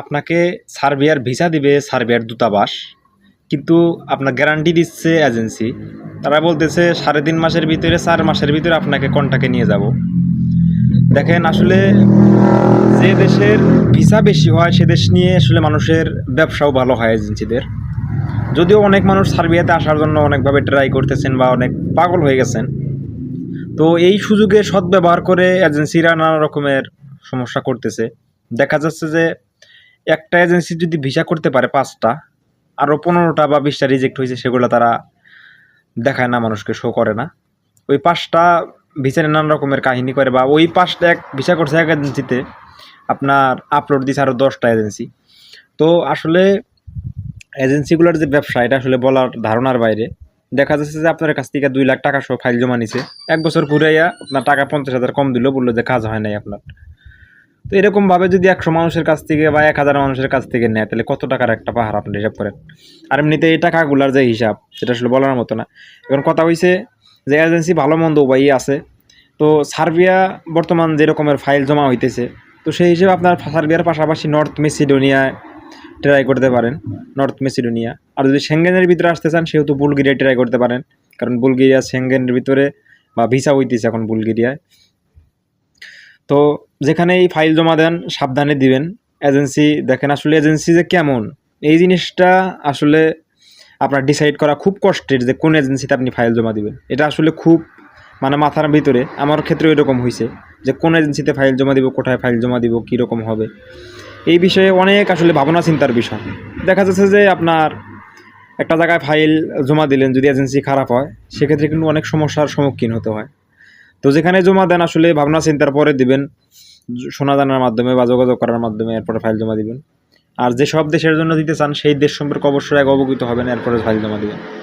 আপনাকে সার্বিয়ার ভিসা দিবে সার্বিয়ার দূতাবাস, কিন্তু আপনার গ্যারান্টি দিচ্ছে এজেন্সি তারা বলতেছে, সাড়ে তিন মাসের ভিতরে, চার মাসের ভিতরে আপনাকে কন্টাকে নিয়ে যাব। দেখেন, আসলে যে দেশের ভিসা বেশি হয়, সে দেশ নিয়ে আসলে মানুষের ব্যবসাও ভালো হয় এজেন্সিদের যদিও অনেক মানুষ সার্বিয়াতে আসার জন্য অনেকভাবে ট্রাই করতেছেন বা অনেক পাগল হয়ে গেছেন। তো এই সুযোগে সদ্ব্যবহার করে এজেন্সিরা নানা রকমের সমস্যা করতেছে। দেখা যাচ্ছে যে একটা এজেন্সি যদি ভিসা করতে পারে পাঁচটা আরও পনেরোটা বা বিশটা রিজেক্ট হয়েছে সেগুলো তারা দেখায় না, মানুষকে শো করে না। ওই পাঁচটা ভিসা নিয়ে নানা রকমের কাহিনী করে বা ওই পাঁচটা এক ভিসা করছে এক এজেন্সিতে আপনার আপলোড দিছে আরও দশটা এজেন্সি তো আসলে এজেন্সিগুলোর যে ব্যবসা, এটা আসলে বলার ধারণার বাইরে। দেখা যাচ্ছে যে আপনার কাছ থেকে দুই লাখ টাকা সহ ফাইল জমা নিছে। এক বছর ঘুরাইয়া আপনার টাকা পঞ্চাশ হাজার কম দিল, বলল যে কাজ হয় নাই আপনার। তো এরকমভাবে যদি একশো মানুষের কাছ থেকে বা এক হাজার মানুষের কাছ থেকে নেয়, তাহলে কত টাকার একটা পাহাড় আপনি হিসাব করেন? আর এমনিতে এই টাকাগুলার যে হিসাব, সেটা আসলে বলার মতো না। এখন কথা হয়েছে যে এজেন্সি ভালো মন্দ উপায়ই আছে। তো সার্বিয়া বর্তমান যে রকমের ফাইল জমা হইতেছে, তো সেই হিসেবে আপনার সার্বিয়ার পাশাপাশি নর্থ মেসিডোনিয়ায় ট্রাই করতে পারেন, নর্থ মেসিডোনিয়া। আর যদি সেঙ্গেনের ভিতরে আসতে চান, সেহেতু বুলগেরিয়া ট্রাই করতে পারেন। কারণ বুলগেরিয়া সেঙ্গেনের ভিতরে বা ভিসা হইতেছে এখন বুলগেরিয়ায়। তো যেখানে এই ফাইল জমা দেন, সাবধানে দিবেন। এজেন্সি দেখেন আসলে এজেন্সি যে কেমন। এই জিনিসটা আসলে আপনার ডিসাইড করা খুব কষ্টের যে কোন এজেন্সিতে আপনি ফাইল জমা দিবেন। এটা আসলে খুব মানে মাথার ভিতরে আমার ক্ষেত্রে এরকম হয়েছে যে কোন এজেন্সিতে ফাইল জমা দিব, কোথায় ফাইল জমা দিব, কীরকম হবে। এই বিষয়ে অনেক আসলে ভাবনা চিন্তার বিষয়। দেখা যাচ্ছে যে আপনার একটা জায়গায় ফাইল জমা দিলেন, যদি এজেন্সি খারাপ হয়, সেক্ষেত্রে কিন্তু অনেক সমস্যার সম্মুখীন হতে হয়। তো যেখানে জমা দেন, আসলে ভাবনা চিন্তার পরে দিবেন। শোনা জানার মাধ্যমে বা যোগাযোগ করার মাধ্যমে এরপরে ফাইল জমা দিবেন। আর যে সব দেশের জন্য দিতে চান, সেই দেশ সম্পর্কে অবশ্যই আগে অবগত হবেন, এরপরে ফাইল জমা দিবেন।